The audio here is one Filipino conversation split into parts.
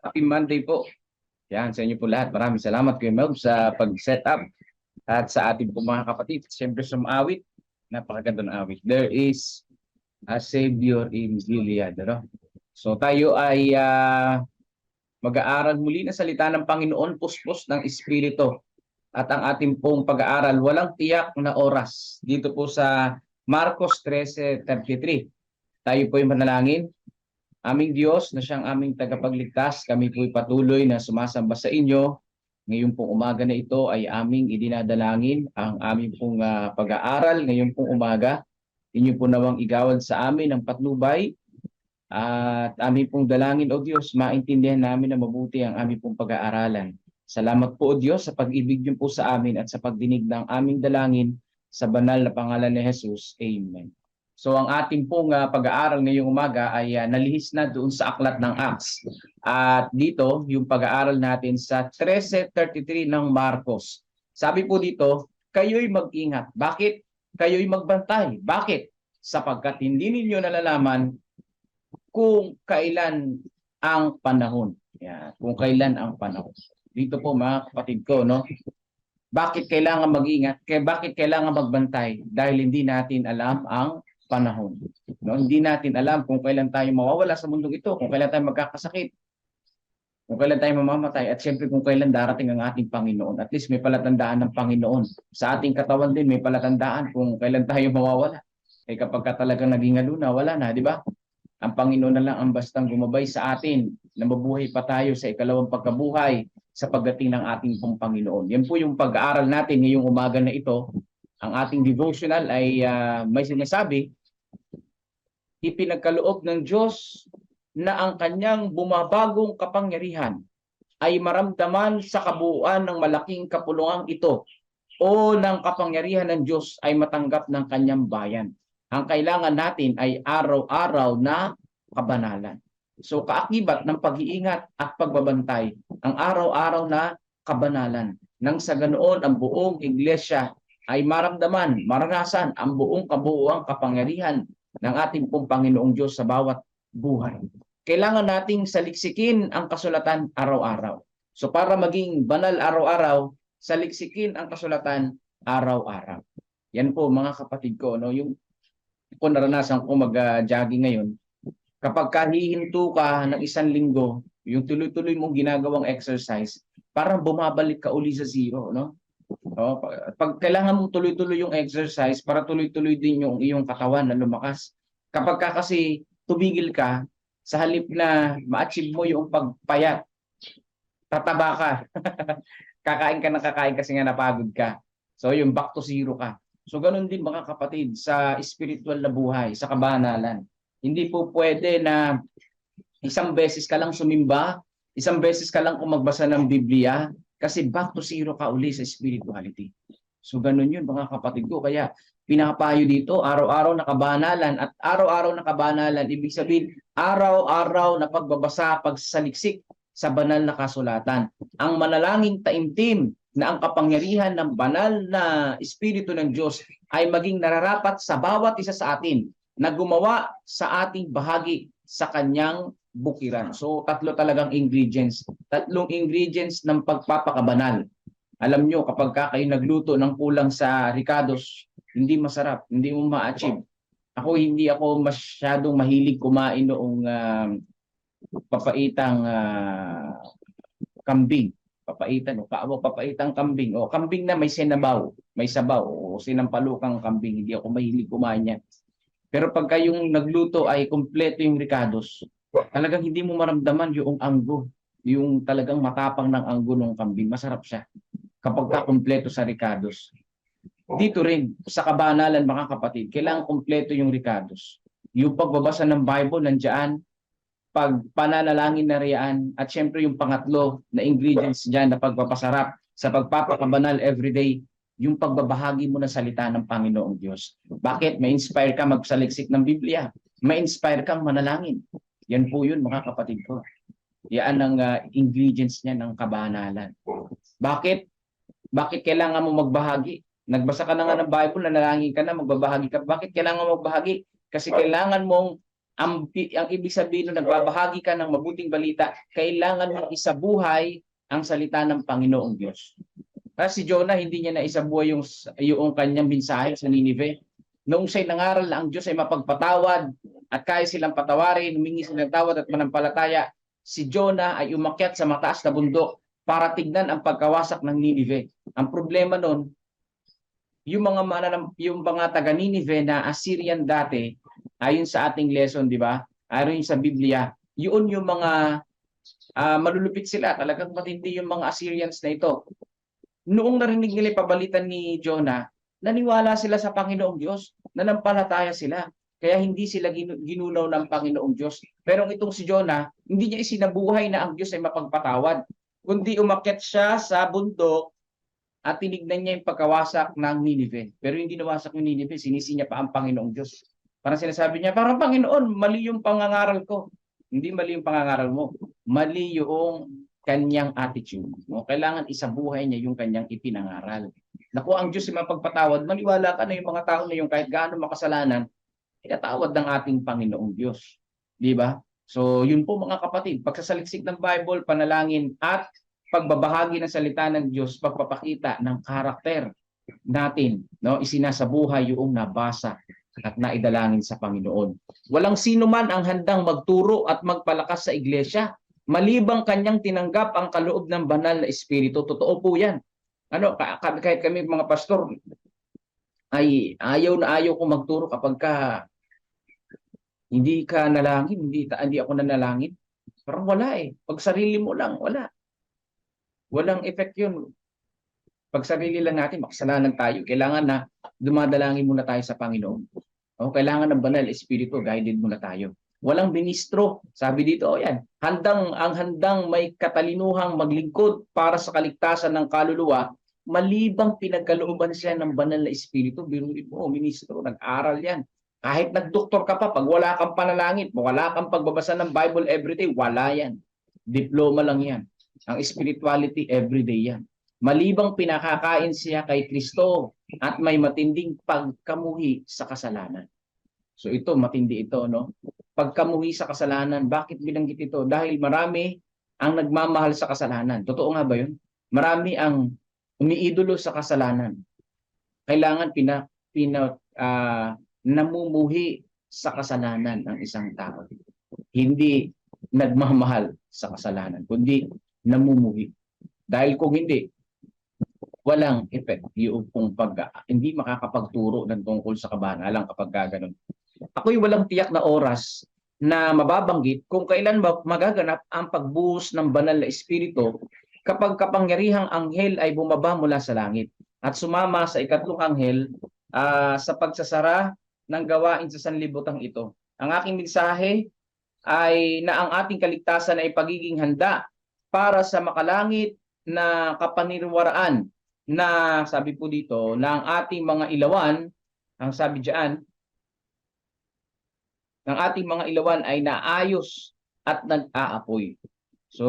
Happy Monday po. Yan, sa inyo po lahat. Maraming salamat Kuya Melb sa pag-set up at sa ating po mga kapatid. Siyempre sa awit, napakaganda ng awit. There is a Savior in Gilead. Ano? So tayo ay ah, mag-aaral muli ng salita ng Panginoon, puspos ng Espiritu. At ang ating pong pag-aaral, walang tiyak na oras. Dito po sa Marcos 13.33. Tayo po ay manalangin. Aming Diyos na siyang aming tagapagligtas, kami po'y patuloy na sumasamba sa inyo. Ngayon pong umaga na ito ay aming idinadalangin ang aming pong ah, pag-aaral ngayon pong umaga. Inyo po nawang igawad sa amin ang patnubay at aming pong dalangin, O Diyos, maintindihan namin na mabuti ang aming pong pag-aaralan. Salamat po, O Diyos, sa pag-ibig niyo po sa amin at sa pagdinig ng aming dalangin sa banal na pangalan ni Jesus. Amen. So ang ating pong ah, pag-aaral ngayong umaga ay ah, nalihis na doon sa aklat ng Acts. At dito, yung pag-aaral natin sa 13.33 ng Marcos. Sabi po dito, kayo'y mag-ingat. Bakit? Kayo'y magbantay. Bakit? Sapagkat hindi ninyo nalalaman kung kailan ang panahon. Yan, kung kailan ang panahon. Dito po mga kapatid ko, no? Bakit kailangan mag-ingat? Kaya bakit kailangan magbantay? Dahil hindi natin alam ang panahon. No? Hindi natin alam kung kailan tayo mawawala sa mundong ito, kung kailan tayo magkakasakit, kung kailan tayo mamamatay, at siyempre kung kailan darating ang ating Panginoon. At least may palatandaan ng Panginoon. Sa ating katawan din may palatandaan kung kailan tayo mawawala. Eh kapag ka talagang naging aluna, wala na, di ba? Ang Panginoon na lang ang bastang gumabay sa atin na mabuhay pa tayo sa ikalawang pagkabuhay sa pagdating ng ating pong Panginoon. Yan po yung pag-aaral natin ngayong umaga na ito. Ang ating devotional ay ah, may sinasabi, ipinagkaloob ng Diyos na ang kanyang bumabagong kapangyarihan ay maramdaman sa kabuuan ng malaking kapulungang ito o ng kapangyarihan ng Diyos ay matanggap ng kanyang bayan. Ang kailangan natin ay araw-araw na kabanalan. So kaakibat ng pag-iingat at pagbabantay ang araw-araw na kabanalan. Nang sa ganoon ang buong iglesia ay maramdaman, maranasan ang buong kabuuang kapangyarihan ng ating pong Panginoong Diyos sa bawat buhay. Kailangan nating saliksikin ang kasulatan araw-araw. So para maging banal araw-araw, saliksikin ang kasulatan araw-araw. Yan po mga kapatid ko, no, yung kung naranasan ko mag-jogging ngayon, kapag kahihinto ka ng isang linggo, yung tuloy-tuloy mong ginagawang exercise, parang bumabalik ka uli sa zero, no? O, pag, pag kailangan mong tuloy-tuloy yung exercise para tuloy-tuloy din yung iyong katawan na lumakas. Kapag ka kasi tumigil ka, sa halip na ma-achieve mo yung pagpayat, tataba ka. kakain ka na kakain kasi nga napagod ka. So yung back to zero ka. So ganun din mga kapatid sa spiritual na buhay, sa kabanalan. Hindi po pwede na isang beses ka lang sumimba, isang beses ka lang kung magbasa ng Biblia, kasi back to zero ka uli sa spirituality. So ganun yun mga kapatid ko. Kaya pinapayo dito, araw-araw na kabanalan at araw-araw na kabanalan, ibig sabihin, araw-araw na pagbabasa, pagsaliksik sa banal na kasulatan. Ang manalangin taimtim na ang kapangyarihan ng banal na Espiritu ng Diyos ay maging nararapat sa bawat isa sa atin na gumawa sa ating bahagi sa kanyang bukiran. So tatlo talagang ingredients. Tatlong ingredients ng pagpapakabanal. Alam nyo, kapag ka kayo nagluto ng kulang sa ricados, hindi masarap, hindi mo ma-achieve. Ako hindi ako masyadong mahilig kumain noong ah, papaitang ah, kambing. Papaitan o kaawa papaitang kambing. O kambing na may sinabaw, may sabaw o sinampalukang kambing. Hindi ako mahilig kumain yan. Pero pagka yung nagluto ay kumpleto yung ricados, talagang hindi mo maramdaman yung anggo. Yung talagang matapang ng anggo ng kambing. Masarap siya kapag ka kumpleto sa ricados. Dito rin, sa kabanalan mga kapatid, kailangan kumpleto yung ricados. Yung pagbabasa ng Bible, nandiyan, pag pananalangin na riyan, at syempre yung pangatlo na ingredients dyan na pagpapasarap sa pagpapakabanal everyday, yung pagbabahagi mo ng salita ng Panginoong Diyos. Bakit? May-inspire ka magsaliksik ng Biblia. May-inspire kang manalangin. Yan po yun mga kapatid ko. Yan ang ah, ingredients niya ng kabanalan. Bakit? Bakit kailangan mo magbahagi? Nagbasa ka na nga ng Bible, nanalangin ka na, magbabahagi ka. Bakit kailangan mo magbahagi? Kasi kailangan mong Ang, ang ibig sabihin nung nagbabahagi ka ng mabuting balita, kailangan mo isabuhay ang salita ng Panginoong Diyos. Kasi si Jonah, hindi niya na isabuhay yung, yung kanyang mensahe sa Ninive. Noong siya'y nangaral na ang Diyos ay mapagpatawad at kaya silang patawarin, humingi sila ng tawad at manampalataya, si Jonah ay umakyat sa mataas na bundok para tignan ang pagkawasak ng Ninive. Ang problema noon, yung mga mananam, yung mga taga Ninive na Assyrian dati, ayon sa ating lesson, di ba? Ayon sa Biblia, yun yung mga ah, malulupit sila. Talagang matindi yung mga Assyrians na ito. Noong narinig nila pabalitan ni Jonah, naniwala sila sa Panginoong Diyos, nanampalataya sila. Kaya hindi sila ginu- ginunaw ng Panginoong Diyos. Pero itong si Jonah, hindi niya isinabuhay na ang Diyos ay mapagpatawad. Kundi umakyat siya sa bundok at tinignan niya yung pagkawasak ng Ninive. Pero hindi nawasak yung Ninive, sinisi niya pa ang Panginoong Diyos. Parang sinasabi niya, parang Panginoon, mali yung pangangaral ko. Hindi mali yung pangangaral mo. Mali yung kanyang attitude. No? Kailangan isabuhay niya yung kanyang ipinangaral. Naku, ang Diyos ay mapagpatawad, maniwala ka na yung mga tao na yung kahit gaano makasalanan, pinatawad ng ating Panginoong Diyos. Di ba? So, yun po mga kapatid, pagsasaliksik ng Bible, panalangin at pagbabahagi ng salita ng Diyos, pagpapakita ng karakter natin, no? Isinasabuhay yung nabasa at naidalangin sa Panginoon. Walang sino man ang handang magturo at magpalakas sa iglesia malibang kanyang tinanggap ang kaloob ng banal na espiritu. Totoo po 'yan. Ano, ka- ka- kahit kami mga pastor ay ayaw na ayaw ko magturo kapag ka hindi ka nalangin, hindi, hindi ako nanalangin. Parang wala eh. Pag sarili mo lang, wala. Walang effect yun. Pag sarili lang natin, makasalanan tayo. Kailangan na dumadalangin muna tayo sa Panginoon. O, kailangan ng banal espiritu, guided muna tayo. Walang ministro. Sabi dito, oh yan, handang, ang handang may katalinuhang maglingkod para sa kaligtasan ng kaluluwa, malibang pinagkalooban siya ng banal na espiritu. Biruin mo, oh, ministro, nag-aral yan. Kahit nagdoktor ka pa, pag wala kang panalangin, wala kang pagbabasa ng Bible everyday, wala yan. Diploma lang yan. Ang spirituality, everyday yan. Malibang pinakakain siya kay Kristo at may matinding pagkamuhi sa kasalanan. So ito, matindi ito, no? Pagkamuhi sa kasalanan, bakit binanggit ito? Dahil marami ang nagmamahal sa kasalanan. Totoo nga ba yun? Marami ang umiidolo sa kasalanan. Kailangan pina, pina, ah, namumuhi sa kasalanan ng isang tao. Hindi nagmamahal sa kasalanan, kundi namumuhi. Dahil kung hindi, walang effect yung kung pag hindi makakapagturo ng tungkol sa kabanalan kapag gano'n. Ako'y walang tiyak na oras na mababanggit kung kailan magaganap ang pagbuhos ng banal na espiritu kapag kapangyarihang anghel ay bumaba mula sa langit at sumama sa ikatlong anghel ah, sa pagsasara ng gawain sa sanlibutan ito. Ang aking mensahe ay na ang ating kaligtasan ay pagiging handa para sa makalangit na kapanirwaraan na sabi po dito na ang ating mga ilawan, ang sabi diyan, ng ating mga ilawan ay naayos at nag-aapoy. So,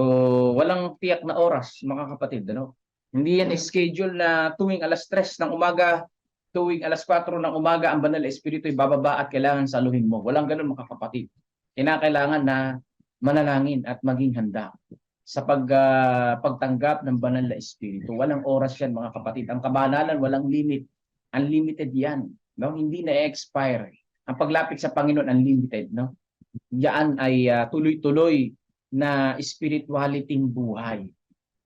walang tiyak na oras, mga kapatid. Ano? Hindi yan schedule na tuwing alas 3 ng umaga, tuwing alas 4 ng umaga, ang banal na espiritu ay bababa at kailangan saluhin mo. Walang ganun, mga kapatid. Kinakailangan na manalangin at maging handa sa pag, ah, pagtanggap ng banal na espiritu. Walang oras yan, mga kapatid. Ang kabanalan, walang limit. Unlimited yan. No? Hindi na-expire. Ang paglapit sa Panginoon, unlimited. No? Yan ay ah, tuloy-tuloy na spirituality buhay.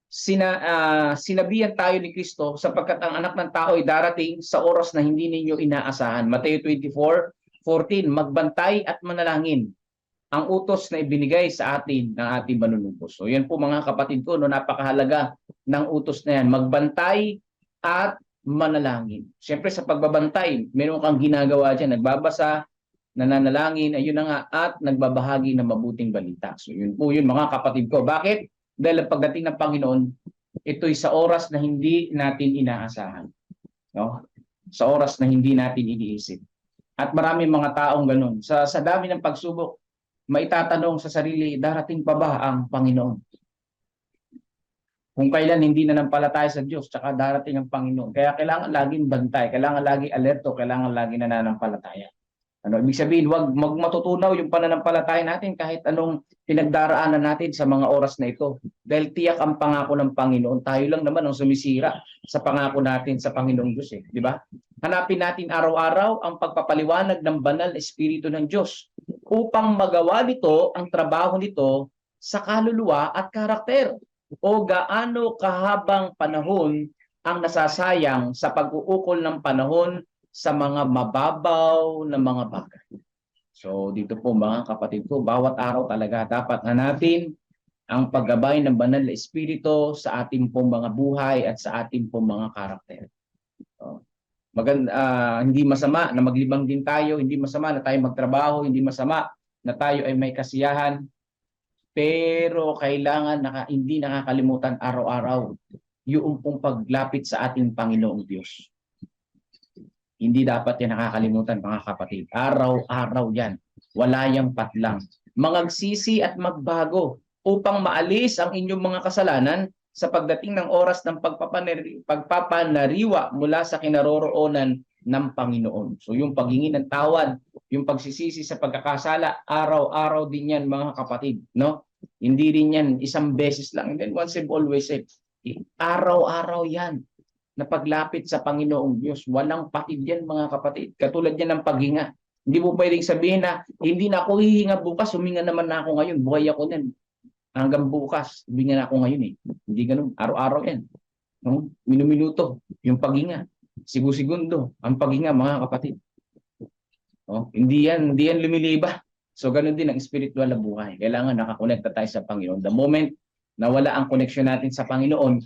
Sina, ah, sinabihan tayo ni Kristo sapagkat ang anak ng tao ay darating sa oras na hindi ninyo inaasahan. Mateo 24:14 Magbantay at manalangin ang utos na ibinigay sa atin ng ating manunumbos. So yan po mga kapatid ko, no, napakahalaga ng utos na yan. Magbantay at manalangin. Siyempre sa pagbabantay, meron kang ginagawa dyan. Nagbabasa, nananalangin, ayun na nga, at nagbabahagi ng mabuting balita. So yun po yun mga kapatid ko. Bakit? Dahil pagdating ng Panginoon, ito'y sa oras na hindi natin inaasahan. No? Sa oras na hindi natin iniisip. At maraming mga taong ganun. Sa, sa dami ng pagsubok, maitatanong sa sarili, darating pa ba ang Panginoon? Kung kailan hindi na nampalataya sa Diyos, tsaka darating ang Panginoon. Kaya kailangan laging bantay, kailangan laging alerto, kailangan laging nananampalataya. Ano ibig sabihin, wag magmatutunaw yung pananampalataya natin kahit anong pinagdaraanan natin sa mga oras na ito. Dahil tiyak ang pangako ng Panginoon. Tayo lang naman ang sumisira sa pangako natin sa Panginoong Diyos eh, di ba? Hanapin natin araw-araw ang pagpapaliwanag ng banal na espiritu ng Diyos upang magawa nito ang trabaho nito sa kaluluwa at karakter o gaano kahabang panahon ang nasasayang sa pag-uukol ng panahon sa mga mababaw na mga bagay. So dito po mga kapatid ko, bawat araw talaga dapat hanapin ang paggabay ng banal na espiritu sa ating pong mga buhay at sa ating pong mga karakter. So, maganda, ah, hindi masama na maglibang din tayo, hindi masama na tayo magtrabaho, hindi masama na tayo ay may kasiyahan, pero kailangan naka, hindi nakakalimutan araw-araw yung pong paglapit sa ating Panginoong Diyos. Hindi dapat yan nakakalimutan mga kapatid. Araw-araw yan. Wala yang patlang. Mangagsisi at magbago upang maalis ang inyong mga kasalanan sa pagdating ng oras ng pagpapanari, pagpapanariwa mula sa kinaroroonan ng Panginoon. So yung paghingi ng tawad, yung pagsisisi sa pagkakasala, araw-araw din yan mga kapatid. No? Hindi rin yan isang beses lang. And then once and always said, araw-araw yan na paglapit sa Panginoong Diyos. Walang patid yan mga kapatid. Katulad yan ng paghinga. Hindi mo pwedeng sabihin na hindi na ako hihinga bukas, huminga naman na ako ngayon. Buhay ako niyan. Hanggang bukas, huminga na ako ngayon eh. Hindi ganun. Araw-araw yan. No? Minuminuto, yung paghinga. Sigu-segundo, ang paghinga mga kapatid. No? Hindi yan, hindi yan lumiliba. So ganun din ang spiritual na buhay. Kailangan nakakonekta tayo sa Panginoon. The moment na wala ang connection natin sa Panginoon,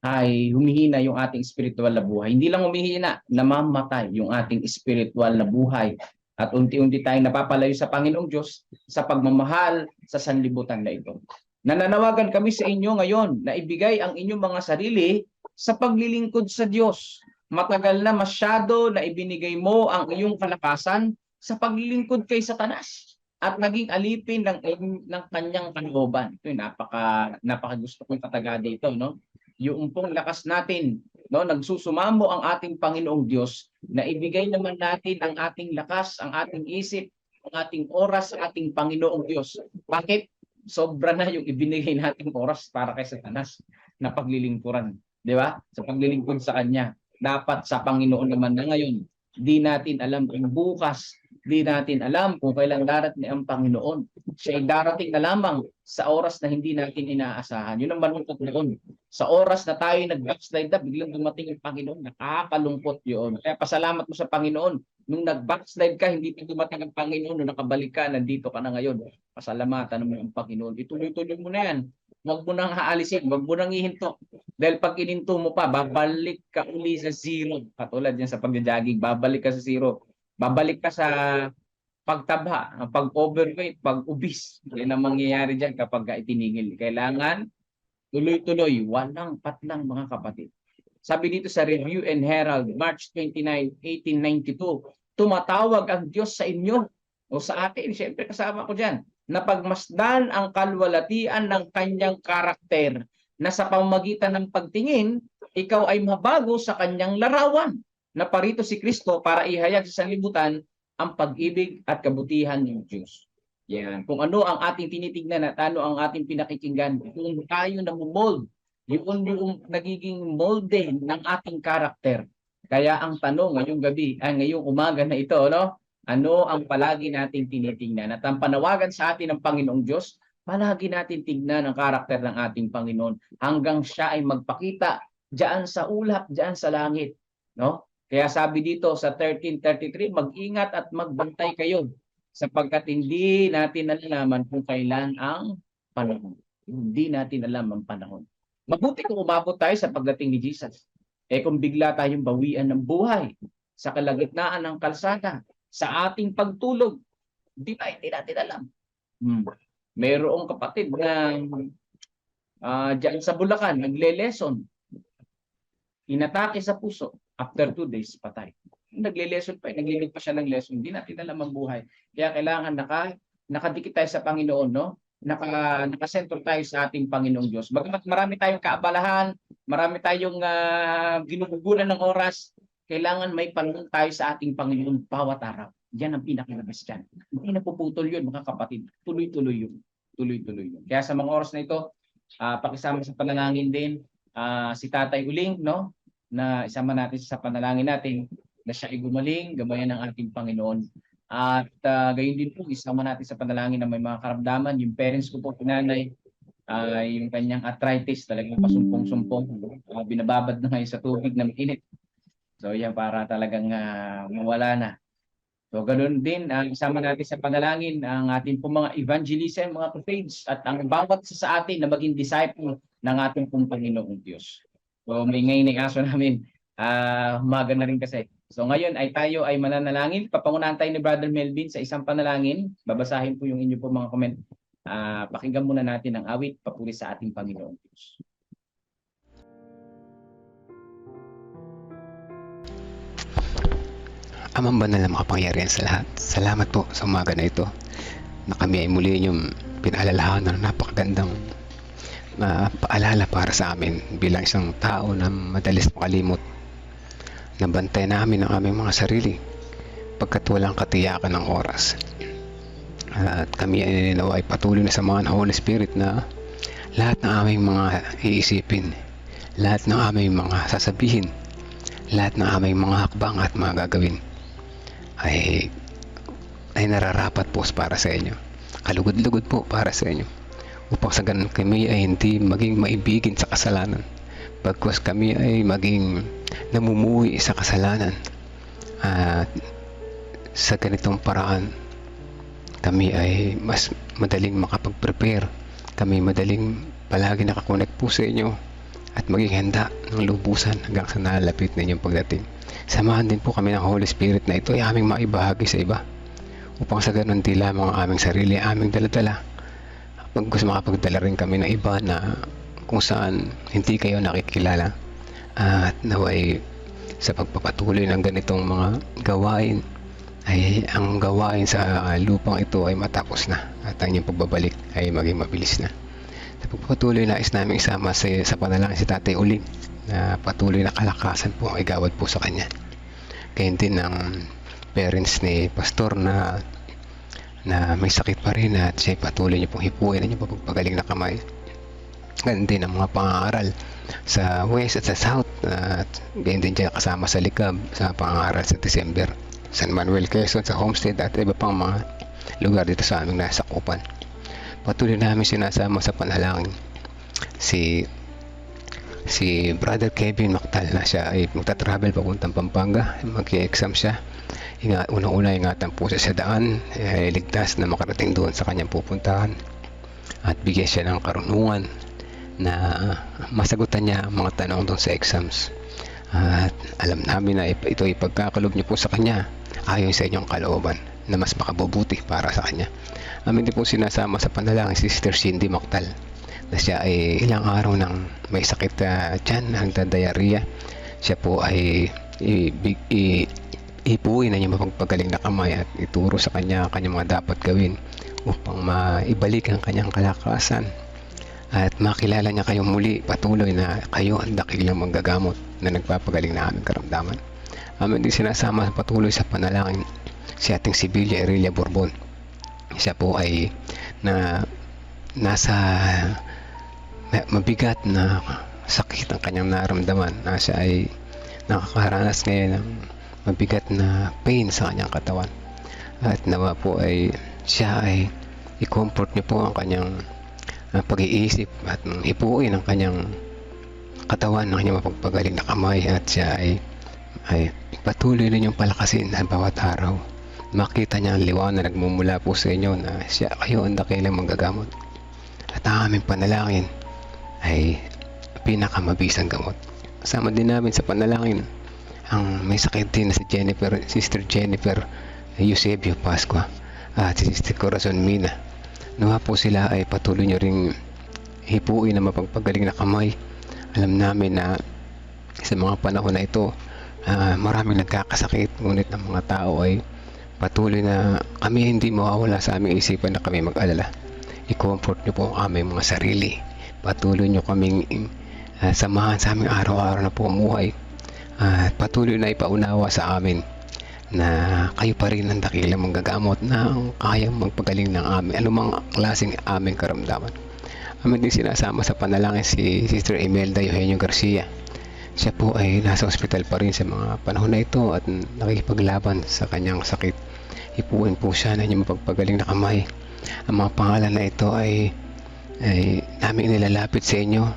ay humihina yung ating spiritual na buhay. Hindi lang humihina, namamatay yung ating spiritual na buhay. At unti-unti tayong napapalayo sa Panginoong Diyos sa pagmamahal sa sanlibutan na ito. Nananawagan kami sa inyo ngayon na ibigay ang inyong mga sarili sa paglilingkod sa Diyos. Matagal na masyado na ibinigay mo ang iyong kalakasan sa paglilingkod kay Satanas at naging alipin ng ng kanyang kalooban. Ito napaka napaka gusto kong katagada ito, no? Yung pong lakas natin, no, nagsusumamo ang ating Panginoong Diyos na ibigay naman natin ang ating lakas, ang ating isip, ang ating oras sa ating Panginoong Diyos. Bakit? Sobra na yung ibinigay nating oras para kay Satanas na paglilingkuran, di ba? Sa paglilingkod sa kanya. Dapat sa Panginoon naman na ngayon, di natin alam kung bukas, di natin alam kung kailan darating ang Panginoon. Siya ay darating na lamang sa oras na hindi natin inaasahan. Yun ang malungkot noon. Sa oras na tayo nag-backslide na, biglang dumating ang Panginoon. Nakakalungkot yun. Kaya pasalamat mo sa Panginoon. Nung nag-backslide ka, hindi pa dumating ang Panginoon. Nung nakabalik ka, nandito ka na ngayon. Pasalamatan mo ang Panginoon. Ituloy-tuloy mo na yan. Huwag mo nang haalisin. Huwag mo nang ihinto. Dahil pag ininto mo pa, babalik ka uli sa zero. Katulad yan sa pag-jogging, babalik ka sa zero. Babalik ka sa pagtaba, pag-overweight, pag-obese. Yan ang mangyayari dyan kapag ka itinigil. Kailangan tuloy-tuloy, walang patlang mga kapatid. Sabi dito sa Review and Herald, March 29, 1892, tumatawag ang Diyos sa inyo o sa atin, siyempre kasama ko dyan, na pagmasdan ang kalwalatian ng kanyang karakter na sa pamamagitan ng pagtingin, ikaw ay mabago sa kanyang larawan na parito si Kristo para ihayag sa sanlibutan ang pag-ibig at kabutihan ng Diyos. Yan. Kung ano ang ating tinitingnan at ano ang ating pinakikinggan, kung tayo na mold, yun yung nagiging molde ng ating karakter. Kaya ang tanong ngayong gabi, ay ngayong umaga na ito, no? Ano ang palagi nating tinitingnan? At ang panawagan sa atin ng Panginoong Diyos, palagi natin tignan ang karakter ng ating Panginoon hanggang siya ay magpakita diyan sa ulap, diyan sa langit, no? Kaya sabi dito sa 1333, mag-ingat at magbantay kayo sapagkat hindi natin nalalaman kung kailan ang panahon. Hindi natin alam ang panahon. Mabuti kung umabot tayo sa pagdating ni Jesus. Eh kung bigla tayong bawian ng buhay sa kalagitnaan ng kalsada, sa ating pagtulog, di ba, hindi natin alam. Hmm. Mayroong kapatid na uh, dyan sa Bulacan, nagle-lesson. Inatake sa puso. After two days, patay. Nagle-lesson pa, naglilig pa siya ng lesson. Hindi natin alam ang buhay. Kaya kailangan naka, nakadikit tayo sa Panginoon, no? Naka, nakasentro tayo sa ating Panginoong Diyos. Bagamat marami tayong kaabalahan, marami tayong uh, ginugugulan ng oras, kailangan may panahon tayo sa ating Panginoon bawat araw. Yan ang pinakalabas dyan. Hindi napuputol yun, mga kapatid. Tuloy-tuloy yun. Tuloy-tuloy yun. Kaya sa mga oras na ito, ah, pakisama sa panalangin din ah, si Tatay Uling, no? Na isama natin sa panalangin natin na siya ay gumaling, gabayan ng ating Panginoon. At ah, gayon din po, isama natin sa panalangin na may mga karamdaman. Yung parents ko po, pinanay, ah, yung kanyang arthritis, talagang pasumpong-sumpong. Ah, binababad na ngayon sa tubig na mainit. So yan, para talagang ah, mawala na. So ganoon din, ang isama natin sa panalangin ang ating po mga evangelism, mga crusades at ang bawat sa atin na maging disciple ng ating pong Panginoong Diyos. So may ngayon ang aso namin, ah umaga na rin kasi. So ngayon ay tayo ay mananalangin. Papangunahan tayo ni Brother Melvin sa isang panalangin. Babasahin po yung inyo po mga comment. Ah pakinggan muna natin ang awit papuri sa ating Panginoong Diyos. Amang banal na makapangyarihan sa lahat. Salamat po sa umaga na ito na kami ay muli inyong pinaalalahanan ng napakagandang na paalala para sa amin bilang isang tao na madalis makalimot. Nabantay namin ang aming mga sarili pagkat walang katiyakan ng oras. At kami ay ninawa ay patuloy na samahan ng Holy Spirit na lahat ng aming mga iisipin, lahat ng aming mga sasabihin, lahat ng aming mga hakbang at mga gagawin ay ay nararapat po para sa inyo. Kalugod-lugod po para sa inyo. Upang sa ganun kami ay hindi maging maibigin sa kasalanan. Pagkos kami ay maging namumuhi sa kasalanan. At sa ganitong paraan, kami ay mas madaling makapag-prepare. Kami madaling palagi nakakonect po sa inyo at maging handa ng lubusan hanggang sa nalalapit na inyong pagdating. Samahan din po kami ng Holy Spirit na ito ay aming maibahagi sa iba upang sa ganun di lamang ang aming sarili aming daladala. Pag makapagdala rin kami ng iba na kung saan hindi kayo nakikilala at naway sa pagpapatuloy ng ganitong mga gawain ay ang gawain sa lupang ito ay matapos na at ang inyong pagbabalik ay maging mabilis na. Sa pagpapatuloy nais namin isama sa, sa panalangin si Tatay Uling na patuloy na kalakasan po ang igawad po sa kanya. Kaya din ng parents ni Pastor na na may sakit pa rin at siya patuloy niyo pong hipuin ang inyong pagpagaling na kamay. Ganun din ang mga pang-aaral sa West at sa South at ganyan din siya kasama sa Likab sa pang-aaral sa December. San Manuel Quezon sa Homestead at iba pang mga lugar dito sa aming nasa Kupan. Patuloy namin sinasama sa panalangin si si Brother Kevin Mactal na siya ay magta-travel papuntang Pampanga. Mag-exam siya. Inga, unang-una ingatan po siya sa daan. Eh, ligtas na makarating doon sa kanyang pupuntahan. At bigyan siya ng karunungan na masagutan niya ang mga tanong doon sa exams. At alam namin na ito ay pagkakalob niyo po sa kanya ayon sa inyong kalooban na mas makabubuti para sa kanya. Amin din po sinasama sa panalangin si Sister Cindy Mactal na siya ay ilang araw nang may sakit uh, dyan, nagda-diarrhea. Siya po ay ibig, ipuin na niya mapagpagaling na kamay at ituro sa kanya ang kanyang mga dapat gawin upang maibalik ang kanyang kalakasan at makilala niya kayong muli patuloy na kayo ang dakilang manggagamot na nagpapagaling na aming karamdaman. Amin din sinasama sa patuloy sa panalangin si ating Sibilia Aurelia Bourbon. Siya po ay na nasa ma- mabigat na sakit ang kanyang naramdaman na siya ay nakakaranas ngayon ng mabigat na pain sa kanyang katawan. At nawa po ay siya ay i-comfort niyo po ang kanyang uh, pag-iisip at hipuin ang kanyang katawan ng kanyang mapagpagaling na kamay. At siya ay ay patuloy ninyong palakasin at bawat araw. Makita niya ang liwanag na nagmumula po sa inyo na siya kayo ang dakilang manggagamot. At ang aming panalangin ay pinakamabisang gamot. Kasama din namin sa panalangin ang may sakit din na si Jennifer, Sister Jennifer Eusebio Pascua at si Sister Corazon Mina. Nawa po sila ay patuloy nyo ring hipuin na mapagpagaling na kamay. Alam namin na sa mga panahon na ito, ah, maraming nagkakasakit ngunit ang mga tao ay patuloy na kami hindi mawawala sa aming isipan na kami mag-alala. I-comfort nyo po ang aming mga sarili. Patuloy nyo kaming ah, samahan sa aming araw-araw na pumuhay. At patuloy na ipaunawa sa amin na kayo pa rin ang dakilang manggagamot na kayang magpagaling ng amin anumang klaseng aming karamdaman. Amin din sinasama sa panalangin si Sister Imelda Eugenio Garcia. Siya po ay nasa ospital pa rin sa mga panahon na ito at nakikipaglaban sa kanyang sakit. Ipuin po siya na inyong mapagpagaling na kamay. Ang mga pangalan na ito ay, ay namin nilalapit sa inyo.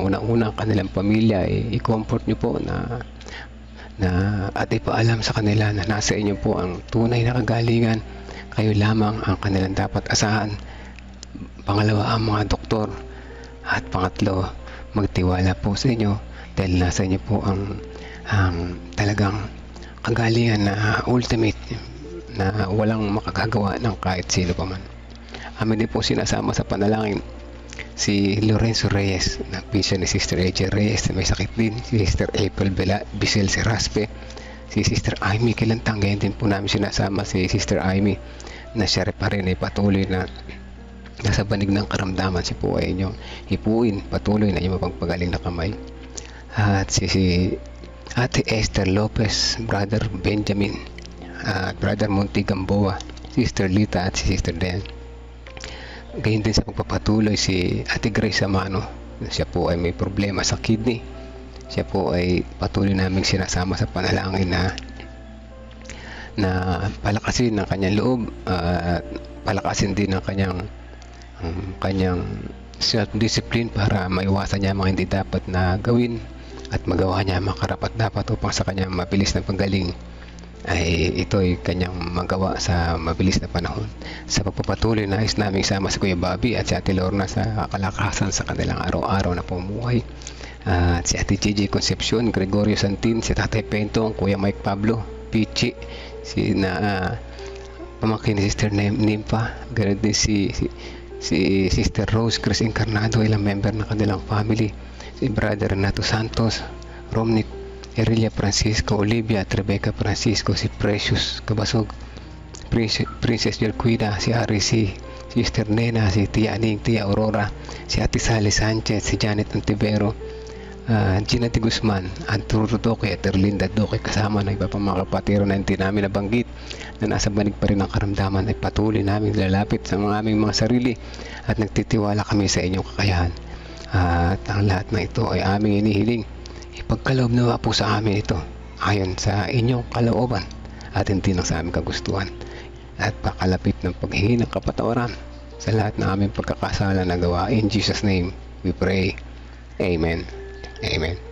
Unang-una ang kanilang pamilya ay i-comfort nyo po na na at ipaalam sa kanila na nasa inyo po ang tunay na kagalingan. Kayo lamang ang kanilang dapat asahan. Pangalawa ang mga doktor. At pangatlo, magtiwala po sa inyo dahil nasa inyo po ang, ang talagang kagalingan na ultimate na walang makagagawa ng kahit sino pa man. Amin din po sinasama sa panalangin si Lorenzo Reyes na pinsan ni Sister AJ Reyes na may sakit din. Si Sister April Bela, Bisel Seraspe. Si Sister Amy Kilantang ganyan din po namin sinasama si Sister Amy na siya pa rin ay patuloy na nasa banig ng karamdaman. Si po ay inyong hipuin patuloy na inyong mapagpagaling na kamay. At si, si Ate Esther Lopez Brother Benjamin at Brother Monty Gamboa Sister Lita at si Sister Dan Ganyan din sa pagpapatuloy si Ate Grace Amano. Siya po ay may problema sa kidney. Siya po ay patuloy naming sinasama sa panalangin na na palakasin ng kanyang loob at palakasin din ng kanyang um, kanyang self-discipline para maiwasan niya mga hindi dapat na gawin at magawa niya ang mga karapat dapat upang sa kanyang mabilis na paggaling ay ito ay kanyang magawa sa mabilis na panahon. Sa pagpapatuloy nais namin isama si Kuya Bobby at si Ate Lorna sa kalakasan sa kanilang araw-araw na pumuhay. At si Ate Gigi Concepcion, Gregorio Santin, si Tatay Pentong, Kuya Mike Pablo, Pichi, si na ah, pamangkin ni Sister Nim- Nimpa, ganun din si, si, si Sister Rose Chris Encarnado, ilang member ng kanilang family, si Brother Renato Santos, Romnick Erilia Francisco, Olivia at Rebecca Francisco, si Precious Kabasog, Princess, Jerquida, si RC, Sister Nena, si Tia Aning, Tia Aurora, si Ate Sally Sanchez, si Janet Antivero, ah, Gina de Guzman, Arturo Duque at Erlinda Duque kasama ng iba pang mga kapatero na hindi namin nabanggit na nasa banig pa rin ang karamdaman ay patuloy namin lalapit sa mga aming mga sarili at nagtitiwala kami sa inyong kakayahan. At ang lahat na ito ay aming inihiling Ipagkaloob nawa po sa amin ito ayon sa inyong kalooban at hindi lang sa aming kagustuhan at pakalapit ng paghingi ng kapatawaran sa lahat ng aming pagkakasala na gawa. In Jesus' name, we pray. Amen. Amen.